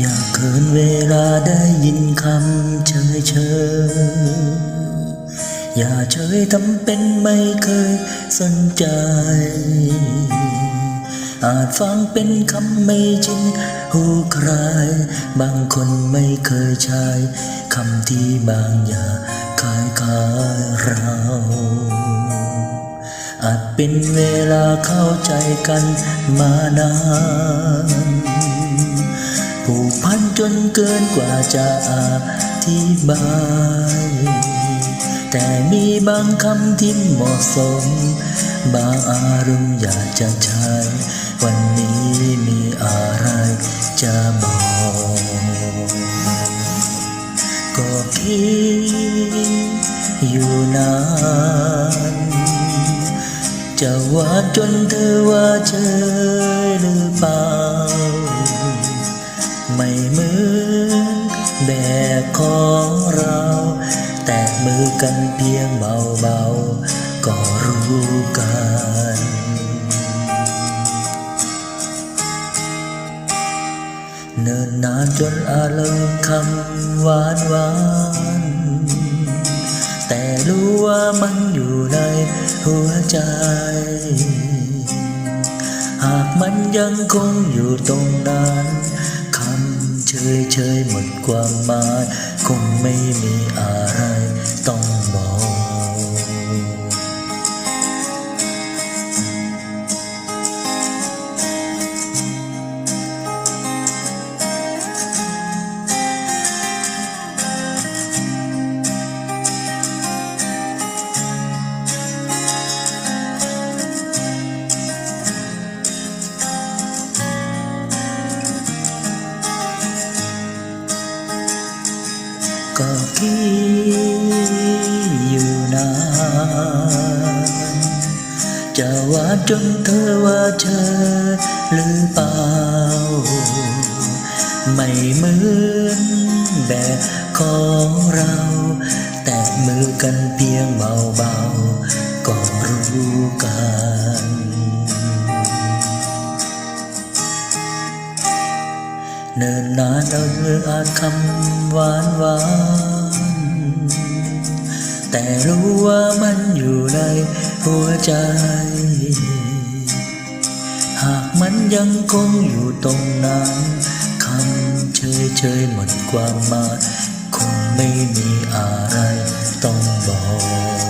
อย่าเขินเวลาได้ยินคำเชยเชยอย่าเฉยทำเป็นไม่เคยสนใจ อาจฟังเป็นคำไม่จริงหูใคร บางคนไม่เคยใช้คำที่บางอย่างคล้ายคายเรา อาจเป็นเวลาเข้าใจกันมานาน จนเกินกว่าจะอธิบาย แต่มีบางคำที่เหมาะสม บางอารมณ์อยากจะใช้ วันนี้มีอะไรจะบอกก็คิดอยู่นานจะว่าจนเธอว่าเจอหรือเปล่า ไม่เหมือนแบบของเรา แตะมือกันเพียงเบาๆ ก็รู้กันเนิ่นนานจนอาลืมคำหวานหวานๆแต่รู้ว่ามันอยู่ในหัวใจ หากมันยังคงอยู่ตรงนั้น เฉยเฉยๆหมดความหมาย คงไม่มีอะไรต้อง บอกก็คิดอยู่นานจะว่าจนเธอว่าเธอหรือเปล่า ไม่เหมือนแบบของเรา แต่มือกันเพียงเบาๆก็รู้กันเนิ่นนานเราเลืออาจคำหวานหวาน แต่รู้ว่ามันอยู่ในหัวใจ หากมันยังคงอยู่ตรงนั้นคำเฉยเฉยๆหมดความหมายคงไม่มีอะไรต้องบอก